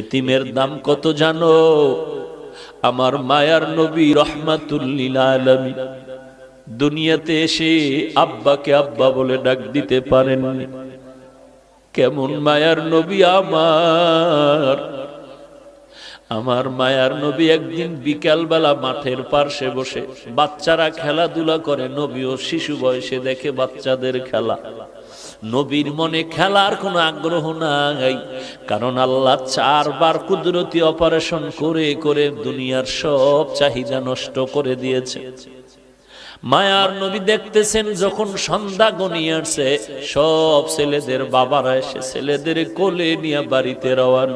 এতিমের দাম কত জানো? আমার মায়ার নবী রহমাতুল্লিল আলমী দুনিয়াতে এসে আব্বাকে আব্বা বলে ডাক দিতে পারেননি কেমন মায়ার নবী আমার? আমার মায়ার নবী একদিন বিকালবেলা মাঠের পার্শ্বে বসে বাচ্চারা খেলাধুলা করে, নবী ও শিশু বয়সে দেখে বাচ্চাদের খেলা। নবীর মনে খেলার কোনো আগ্রহ নাই, কারণ আল্লাহ চারবার কুদরতি অপারেশন করে করে দুনিয়ার সব চাহিদা নষ্ট করে দিয়েছে। মায়ার নবী দেখতেছেন যখন সন্ধ্যা গনিয়ে আসছে, সব ছেলেদের বাবারা এসে ছেলেদের কোলে নিয়ে বাড়িতে রওয়ান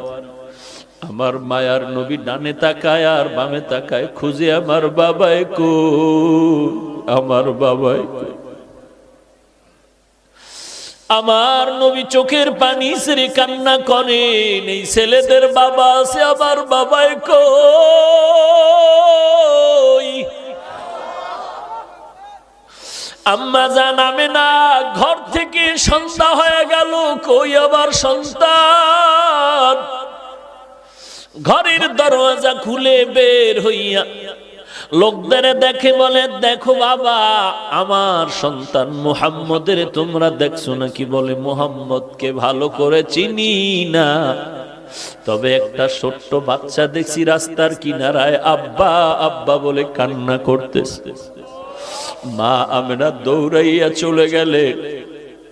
আমার মায়ার নবী ডানে তাকায় আর বামে তাকায়, খুঁজে আমার বাবাই কো আমার বাবাই কই? আমার নবী চোখের পানি সেরে কান্না করেন, এই ছেলেদের বাবা আছে, আবার বাবাই কই? আম্মা জানামে না ঘর থেকে সন্ধ্যা হয়ে গেল, কই আবার সন্তান? ঘরের দরওয়াজা খুলে বের হইয়া লোকদের দেখে বলে, দেখো বাবা, আমার সন্তান মুহাম্মদের তোমরা দেখছ নাকি? বলে, মুহাম্মদকে ভালো করে চিনি না। তবে একটা ছোট্ট বাচ্চা দেখছি রাস্তার কিনারায় আব্বা আব্বা বলে কান্না করতেছে। মা আমরা দৌড়াইয়া চলে গেলে,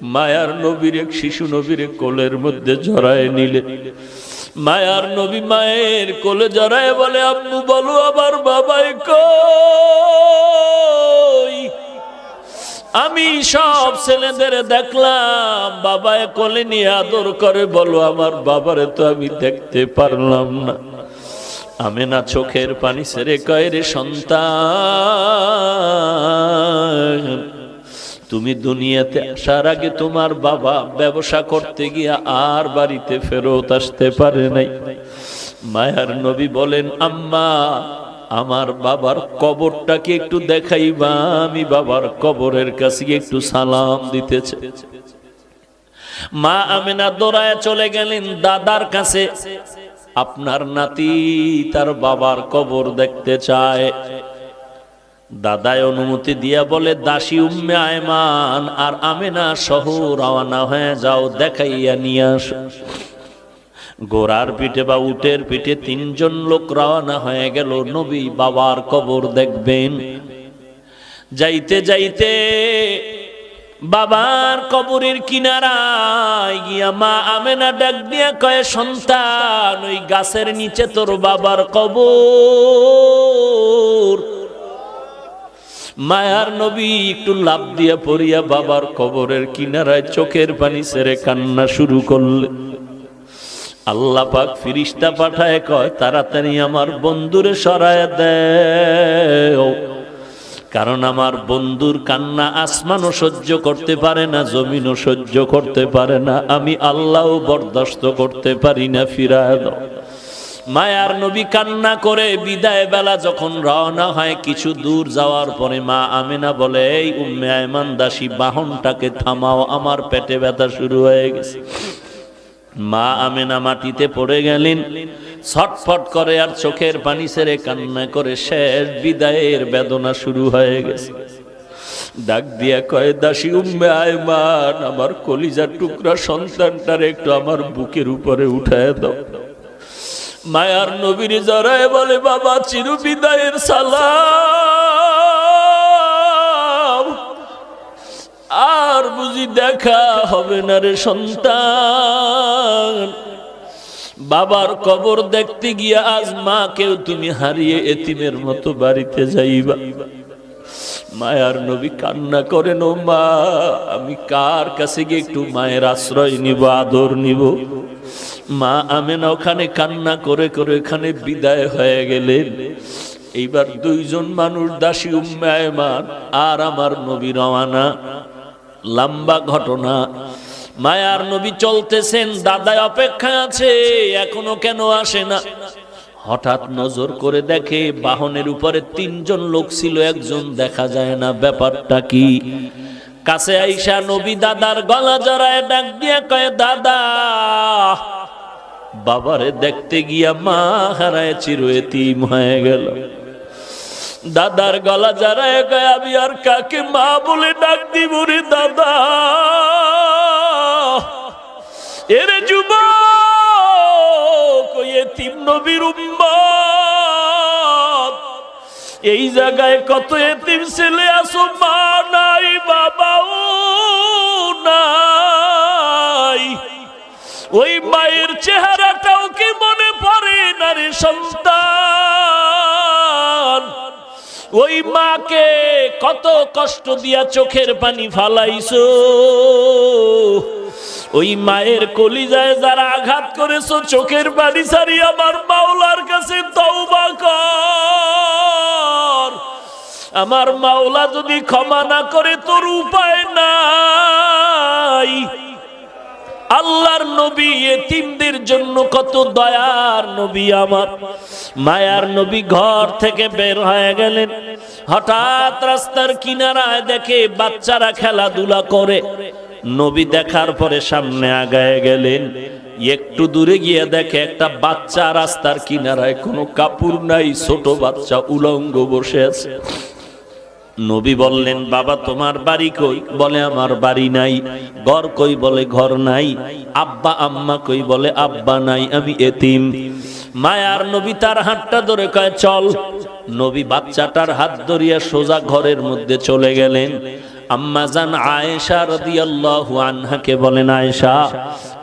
মায়ার নবীর এক শিশু নবীর কোলের মধ্যে জড়ায় নিলে। মায়ার নবী মায়ের কোলে জড়ায় বলে, আম্মু, বলো আবার বাবাই কই? আমি সব ছেলেদের দেখলাম বাবায় কোলে নিয়ে আদর করে, বলো আমার বাবারে তো আমি দেখতে পারলাম না। আমি না চোখের পানি সেরে কয়, রে সন্তান তুমি দুনিয়াতে আসার আগে তোমার বাবা ব্যবসা করতে গিয়া আর বাড়িতে ফেরত আসতে পারে নাই। মায়ার নবী বলেন, আম্মা, আমার বাবার কবরটাকে একটু দেখাইবা। আমি বাবার কবরের কাছে একটু সালাম দিতেছে মা আমিনা দৌড়ায় চলে গেলেন দাদার কাছে। আপনার নাতি তার বাবার কবর দেখতে চায়। দাদায় অনুমতি দিয়া বলে, দাসী উম্মে আয়মান আর আমেনা সহ রওনা হয়ে যাও, দেখাইয়া নিয়ে আসো। গোড়ার পিঠে বা উটের পিঠে তিনজন লোক রওনা হয়ে গেল, নবী বাবার কবর দেখবেন। যাইতে যাইতে বাবার কবরের কিনারায় গিয়া মা আমেনা ডাক দিয়া কয়ে, সন্তান, ওই গাছের নিচে তোর বাবার কবর। মায়ার নবী একটু লাভ দিয়া পড়িয়া বাবার কবরের কিনারায় চোখের পানি সেরে কান্না শুরু করলে। আল্লাহ পাক ফিরিস্তা পাঠায়, কয়, তাড়াতাড়ি আমার বন্ধুরে সরায় দেও। কারণ আমার বন্ধুর কান্না আসমানও সহ্য করতে পারে না, জমিনও সহ্য করতে পারে না, আমি আল্লাহও বরদাস্ত করতে পারি না, ফিরায় দাও। মায়ার নবী কান্না করে বিদায় বেলা যখন রওনা হয়, কিছু দূর যাওয়ার পরে মা আমেনা বলে, এই উম্মে আয়মান দাসী, বাহনটাকে থামাও, আমার পেটে ব্যথা শুরু হয়ে গেছে। মা আমেনা মাটিতে পড়ে গেলেন, ছটফট করে আর চোখের পানি সেরে কান্না করে শেষ বিদায়ের বেদনা শুরু হয়ে গেছে। ডাক দিয়া কয়, দাসী উম্মে আয়মান, আমার কলিজার টুকরা সন্তানটার একটু আমার বুকের উপরে উঠায় দাও। মায়ার নবীর জড়ায় বলে, বাবা চিরু বিদায়ের সালাম। আর বুঝি দেখা হবে না রে সন্তান। বাবার কবর দেখতে গিয়া আজ মাকেও তুমি হারিয়ে এতিমের মতো বাড়িতে যাইবা। মায়ার নবী কান্না করেন ও মা, আমি কার কাছে গিয়ে একটু মায়ের আশ্রয় নিব, আদর নিব? মা আমেনা ওখানে কান্না করে করে এখানে বিদায় হয়ে গেলেন। এইবার দুইজন মানুষ দাসী উম্মায়মান আর আমার নবী রওয়ানা। লম্বা ঘটনা। মায়ার নবী চলতেছেন দাদায় অপেক্ষা আছে, এখনও কেন আসে না। হঠাৎ নজর করে দেখে বাহনের উপরে তিনজন লোক ছিল, একজন দেখা যায় না, ব্যাপারটা কি? কাছে আইসা নবী দাদার গলা জড়ায় ডাক দিয়ে কয়ে, দাদা বাবারে দেখতে গিয়া মা হারায় চিরতিম হয়ে গেল। দাদার গলা যারায় গায়ে আমি আর কাকে মা বলে ডাক দিব রে দাদা? এরে যুব এতিম নবীর এই জায়গায় কত এতিম ছেলে আসো মা নাই, বাবাও নাই। ওই মায়ের সন্তান। ওই মাকে কত কষ্ট দিয়া চোখের পানি ফালাইছো। ওই মায়ের কলিজায় যারা আঘাত করেছ, চোখের পানি সারি আমার মাওলার কাছে তওবা কর। আমার মাওলা যদি ক্ষমা না করে, তোর উপায় নাই। আল্লাহর নবী এতিমদের জন্য কত দয়ার নবী আমার। মায়ার নবী ঘর থেকে বের হয়ে গেলেন। হঠাৎ রাস্তার কিনারায় দেখে বাচ্চারা খেলাধুলা করে। নবী দেখার পরে সামনে আগায় গেলেন। একটু দূরে গিয়ে দেখে একটা বাচ্চা রাস্তার কিনারায় কোনো কাপড় নাই, ছোট বাচ্চা উলঙ্গ বসে আছে। নবী বললেন, বাবা, তোমার বাড়ি কই? বলে, আমার বাড়ি নাই। ঘর কই? বলে, ঘর নাই। আব্বা, আম্মা কই? বলে, আব্বা নাই, আমি এতিম। মায়ার নবী তার হাতটা ধরে কয়, চল। নবী বাচ্চাটার হাত ধরিয়া সোজা ঘরের মধ্যে চলে গেলেন। আম্মা জান আয়েশা রাদিয়াল্লাহু আনহাকে বলেন, আয়েশা,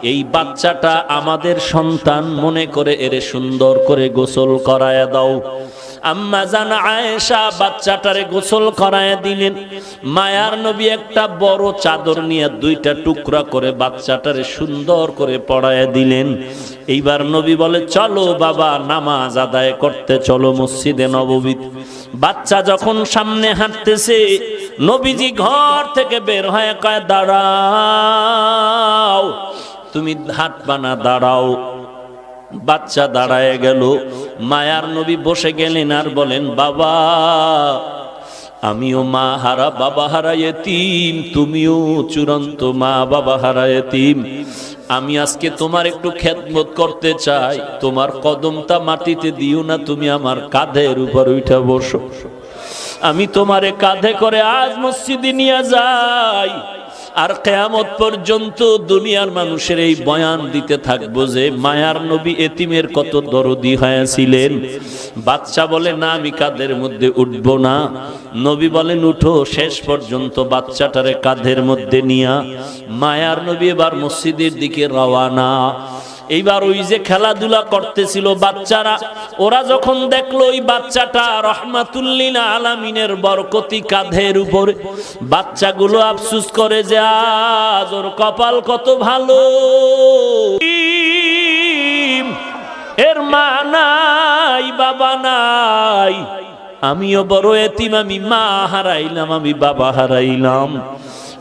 এই বাচ্চাটা আমাদের সন্তান মনে করে এরে সুন্দর করে গোসল করায়া দাও। আম্মা জান আয়েশা বাচ্চাটারে গোসল করায় দিলেন। মায়ার নবী একটা বড় চাদর নিয়ে দুইটা টুকরা করে বাচ্চাটারে সুন্দর করে পড়ায় দিলেন। এইবার নবী বলে, চলো বাবা, নামাজ আদায় করতে চলো মসজিদে নববী বাচ্চা যখন সামনে হাঁটতেছে, নবীজি ঘর থেকে বের হয়ে কয়, দাঁড়াও, তুমি হাঁটবা না দাঁড়াও। বাচ্চা দাঁড়ায় গেল। মায়ার নবী বসে গেলেন আর বলেন, বাবা, আমিও মা হারা, বাবা হারা এতিম, তুমিও চূড়ান্ত মা, বাবা হারা এতিম। আমি আজকে তোমার একটু খেদমত করতে চাই। তোমার কদমটা মাটিতে দিও না, তুমি আমার কাঁধের উপর উঠে বসো। আমি তোমারে কাঁধে করে আজ মসজিদে নিয়ে যাই। আর কেয়ামত পর্যন্ত দুনিয়ার মানুষের এই বয়ান দিতে থাকব যে, মায়ার নবী এতিমের কত দরদি হয়েছিলেন। বাচ্চা বলে, না, আমি কাঁধের মধ্যে উঠব না। নবী বলেন, উঠো, শেষ পর্যন্ত বাচ্চাটারে কাঁধের মধ্যে নিয়া। মায়ার নবী এবার মসজিদের দিকে রওয়ানা এইবার ওই যে খেলাধুলা করতেছিল বাচ্চারা, ওরা যখন দেখল ওই বাচ্চাটা রহমাতুল্লিল আলামিনের বরকতি কাঁধের উপরে, বাচ্চাগুলো আফসুস করে যে, আজ ওর কপাল কত ভালো। এর মা নাই, বাবা নাই। আমিও বড় এতিম, আমি মা হারাইলাম, আমি বাবা হারাইলাম।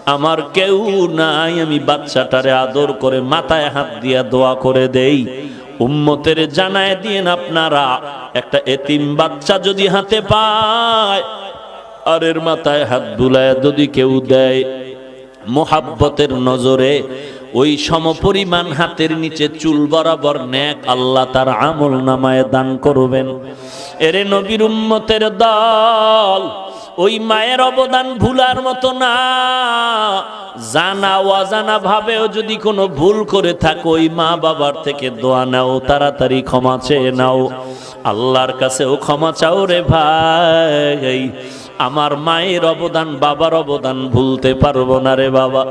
আমার কেউ নাই, আমি বাচ্চাটারে আদর করে মাথায় হাত দিয়া দোয়া করে দেই। উম্মতের জানায় দিয়েন আপনারা, একটা এতিম বাচ্চা যদি হাতে পায় আর এর মাথায় হাত বুলায় যদি কেউ দেয়, মোহাব্বতের নজরে ওই সমপরিমাণ হাতের নিচে চুল বরাবর ন্যাক আল্লাহ তার আমল নামায় দান করবেন। এরে নবীর উম্মতের দল ওই মায়ের অবদান ভুলার মতো না। জানা, অজানা ভাবেও যদি কোনো ভুল করে থাকো, ওই মা বাবার থেকে দোয়া নাও, তাড়াতাড়ি ক্ষমা চেয়ে নাও। আল্লাহর কাছেও ক্ষমা চাও রে ভাই। আমার মায়ের অবদান, বাবার অবদান ভুলতে পারব না রে বাবা।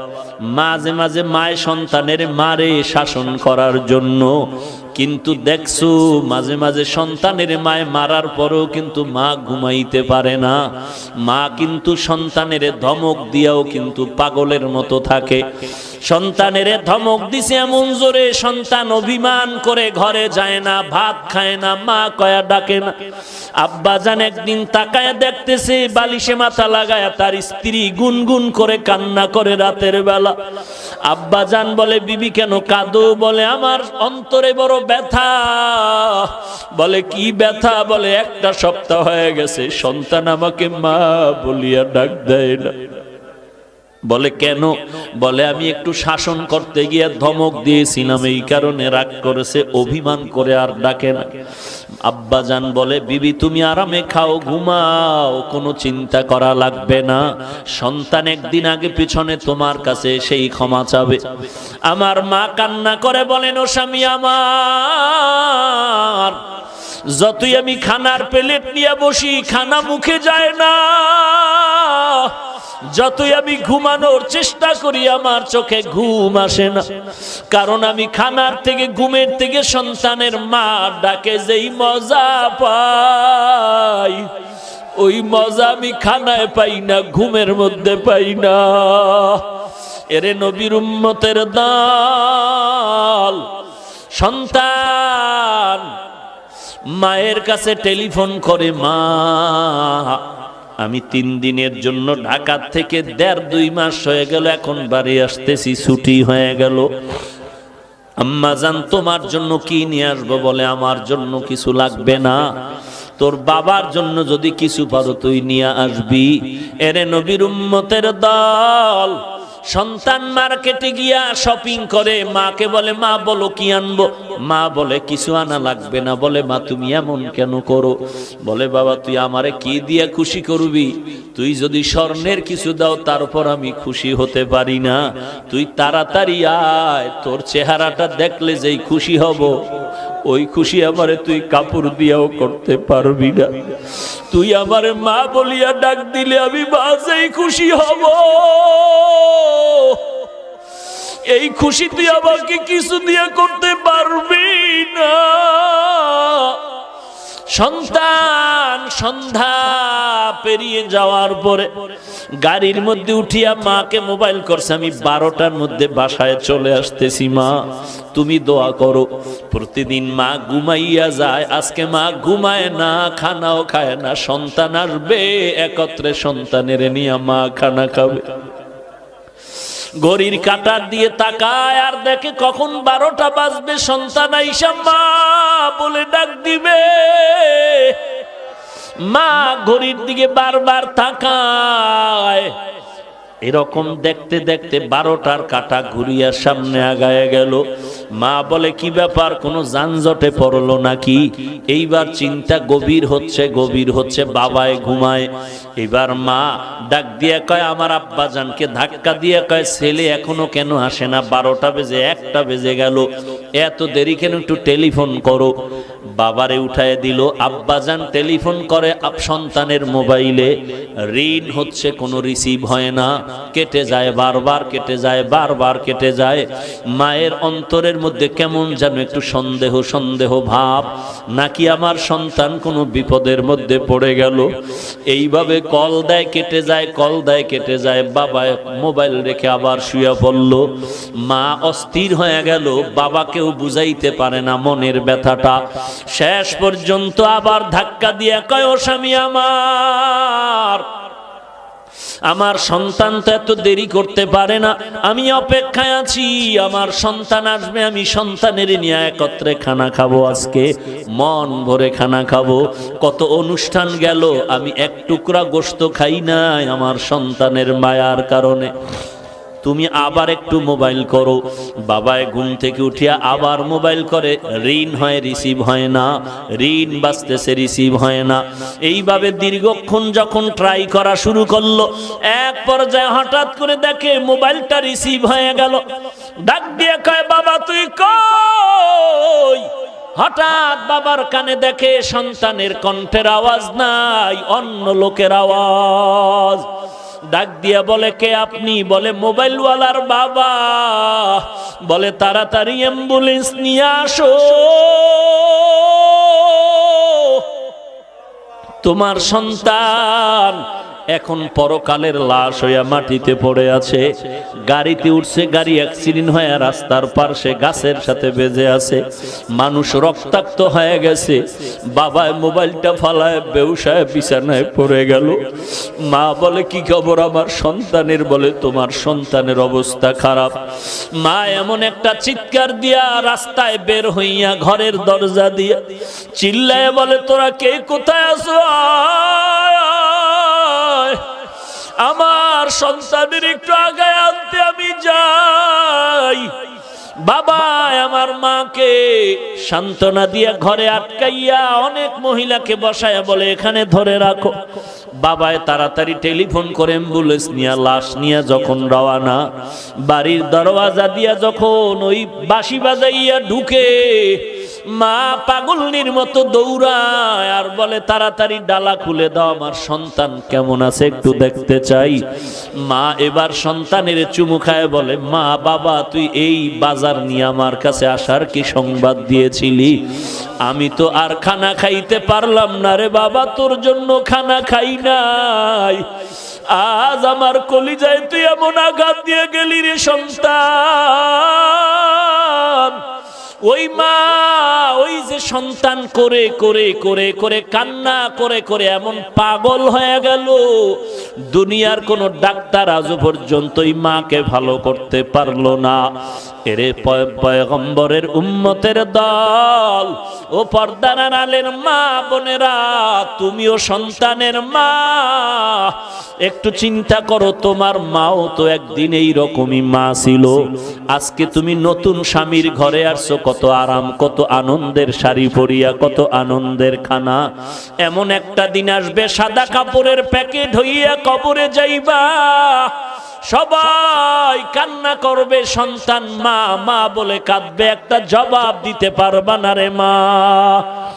মাঝে মাঝে মায়ের সন্তানের মারে শাসন করার জন্য কিন্তু দেখছ, মাঝে মাঝে সন্তানের মায় মারার পরেও কিন্তু মা ঘুমাইতে পারে না। মা কিন্তু সন্তানের ধমক দিয়াও কিন্তু পাগলের মতো থাকে। সন্তানের ধমক দিছে এমন জোরে, সন্তান অভিমান করে ঘরে যায় না, ভাত খায় না, মা কয়া ডাকে না। আব্বা জান একদিন তাকায় দেখতেছে, বালিশে মাথা লাগায় তার স্ত্রী গুনগুন করে কান্না করে রাতের বেলা। আব্বা জান বলে, বিবি কেন কাঁদো? বলে, আমার অন্তরে বড় ব্যথা। বলে, কি ব্যথা? বলে, একটা সপ্তাহ হয়ে গেছে, সন্তান আমাকে মা বলিয়া ডাক দেয় না। বলে, কেন? বলে, আমি একটু শাসন করতে গিয়ে ধমক দিয়েছিলাম। এই কারণে রাগ করেছে, অভিমান করে আর ডাকে না। আব্বাজান বলে, বিবি, তুমি আরামে খাও, ঘুমাও, কোনো চিন্তা করা লাগবে না। সন্তান একদিন আগে পিছনে তোমার কাছে সেই ক্ষমা চাবে। আমার মা কান্না করে বলেন, ও স্বামী আমার, যতই আমি খানার প্লেট নিয়ে বসি, খানা মুখে যায় না। যতই আমি ঘুমানোর চেষ্টা করি, আমার চোখে ঘুম আসে না। কারণ আমি খানার থেকে, ঘুমের থেকে সন্তানের মা ডাকে, যেই মজা পাই, ওই মজা আমি খানায় পাই না, ঘুমের মধ্যে পাই না। এরে নবীর উম্মতের দল, সন্তান, মায়ের কাছে টেলিফোন করে, মা আমি তিন দিনের জন্য ঢাকার থেকে দেড়, দুই মাস হয়ে গেল, এখন বাড়ি আসতেছি, ছুটি হয়ে গেল। আম্মা জান, তোমার জন্য কি নিয়ে আসব বলে, আমার জন্য কিছু লাগবে না। তোর বাবার জন্য যদি কিছু পারো, তুই নিয়ে আসবি। এরে নবীর উম্মতের দল সন্তান মার্কেটে গিয়া শপিং করে, মাকে বলে, মা, বলো কি আনব? মা বলে, কিছু আনা লাগবে না। বলে, মা, তুমি এমন কেন করো? বলে, বাবা, তুই আমারে কি দিয়ে খুশি করবি? তুই যদি স্বর্ণের কিছু দাও তারপর আমি খুশি হতে পারি না। তুই তাড়াতাড়ি আয়, তোর চেহারাটা দেখলে যেই খুশি হব। ওই খুশি আমারে তুই কাপড় দিয়াও করতে পারবি না। তুই আমারে মা বলিয়া ডাক দিলে আমি বাসেই খুশি হব। এই খুশি তুই আমাকে কিছু দিয়ে করতে পারবি না। সন্তান, সন্ধ্যা পেরিয়ে যাওয়ার পরে গাড়ির মধ্যে উঠিয়া মাকে মোবাইল করছে, আমি বারোটার মধ্যে বাসায় চলে আসতেছি মা, তুমি দোয়া করো। প্রতিদিন মা ঘুমাইয়া যায়, আজকে মা ঘুমায় না, খানাও খায় না, সন্তান আসবে, একত্রে সন্তানের নিয়ে মা খানা খাবে। ঘড়ির কাটার দিয়ে তাকায়, আর দেখে কখন বারোটা বাজবে, সন্তান আইসা মা বলে ডাক দিবে। মা ঘড়ির দিকে বারবার তাকায়। এরকম দেখতে দেখতে বারোটার কাটা ঘুরিয়া সামনে আগায় গেল। মা বলে, কি ব্যাপার, কোনো যানজটে পড়ল নাকি? এইবার চিন্তা গভীর হচ্ছে গভীর হচ্ছে, বাবায় ঘুমায়। এবার মা ডাক দিয়ে কয়, আমার আব্বা জানকে ধাক্কা দিয়ে কয়, ছেলে এখনও কেন আসে না? বারোটা বেজে, একটা বেজে গেল। এত দেরি কেন একটু টেলিফোন করো? বাবারে উঠায় দিল, আব্বাজান টেলিফোন করে, আপ- সন্তানের মোবাইলে, ঋণ হচ্ছে, কোনো রিসিভ হয় না। কেটে যায়, বারবার কেটে যায়, বারবার কেটে যায়। মায়ের অন্তরের মধ্যে কেমন যেন একটু সন্দেহ সন্দেহ ভাব। নাকি আমার সন্তান কোনো বিপদের মধ্যে পড়ে গেল? এইভাবে কল দেয়, কেটে যায়, কল দেয়, কেটে যায়। বাবা মোবাইল রেখে আবার শুয়ে পড়ল। মা অস্থির হয়ে গেল, বাবাকেও বুঝাইতে পারে না মনের ব্যথাটা। শেষ পর্যন্ত আবার ধাক্কা দিয়ে কয় স্বামী আমার আমার সন্তান তো এত দেরি করতে পারে না। আমি অপেক্ষায় আছি, আমার সন্তান আসবে, আমি সন্তানের নিয়ে একত্রে খানা খাব আজকে। মন ভরে খানা খাব। কত অনুষ্ঠান গেল, আমি এক টুকরা গোস্ত খাই নাই আমার সন্তানের মায়ার কারণে। তুমি আবার একটু মোবাইল করো। বাবায় ঘুম থেকে উঠিয়া আবার মোবাইল করে। ঋণ হয় রিসিভ হয় না। ঋণ বাঁচতেছে রিসিভ হয় না। এইভাবে দীর্ঘক্ষণ যখন ট্রাই করা শুরু করল, এক পর্যায়ে হঠাৎ করে দেখে মোবাইলটা রিসিভ হয়ে গেল। ডাক দিয়ে কয়, বাবা, তুই কই? হঠাৎ বাবার কানে দেখে সন্তানের কণ্ঠের আওয়াজ নাই, অন্য লোকের আওয়াজ। ডাক দিয়া বলে, কে আপনি? বলে মোবাইল ওয়ালার বাবা। বলে, তাড়াতাড়ি অ্যাম্বুলেন্স নিয়ে আসো। তোমার সন্তান এখন পরকালের লাশ হইয়া মাটিতে পড়ে আছে। গাড়িতে উঠছে, গাড়ি অ্যাক্সিডেন্ট হয়ে রাস্তার পার্শ্বে গাছের সাথে বেজে আছে। মানুষ রক্তাক্ত হয়ে গেছে। বাবায় মোবাইলটা ফালায়, বেউসায় বিছানায় পড়ে গেল। মা বলে, কি খবর আমার সন্তানের? বলে, তোমার সন্তানের অবস্থা খারাপ। মা এমন একটা চিৎকার দিয়া রাস্তায় বের হইয়া ঘরের দরজা দিয়া চিল্লায় বলে, তোরা কে? কোথায় আসো! আমার সন্তানের একটু আগায় আনতে আমি যাই। বাবা আমার মাকে সান্ত্বনা দিয়ে ঘরে আটকাইয়া অনেক মহিলাকে বসায়া বলে, এখানে ধরে রাখো। বাবায় তাড়াতাড়ি টেলিফোন করে অ্যাম্বুলেন্স নিয়ে, লাশ নিয়ে যখন রওয়ানা বাড়ির দরওয়াজা দিয়া যখন ওই বাঁশি বাজাইয়া ঢুকে মা পাগলনির মতো দৌড়ায় আর বলে, তাড়াতাড়ি ডালা খুলে দাও, আমার সন্তান কেমন আছে একটু দেখতে চাই। মা এবার সন্তানের চুমু খায়, বলে, মা, বাবা, তুই এই বাজার নিয়ে আমার কাছে আসার কি সংবাদ দিয়েছিলি? আমি তো আর খানা খাইতে পারলাম না রে বাবা, তোর জন্য খানা খাই নাই। আজ আমার কলিজায় তুই এমন আঘাত দিয়ে গেলি রে সন্তান। ওই মা, ওই যে সন্তান করে করে করে করে কান্না, করে করে এমন পাগল হয়ে গেল। দুনিয়ার কোন ডাক্তার আজ পর্যন্ত ওই মাকে ভালো করতে পারল না। এরে পয়- পয়গম্বরের উম্মতের দল, ও পর্দানার আলের মা বোনেরা, তুমিও সন্তানের মা। একটু চিন্তা করো, তোমার মাও তো একদিন এই রকমই মা ছিল। আজকে তুমি নতুন স্বামীর ঘরে আসছো, কত আরাম, কত আনন্দের শাড়ি পরিয়া, কত আনন্দের খানা। এমন একটা দিন আসবে, সাদা কাপড়ের প্যাকেট হইয়া কবরে যাইবা। সবাই কান্না করবে, সন্তান মা মা বলে কাঁদবে, একটা জবাব দিতে পারবা না রে মা।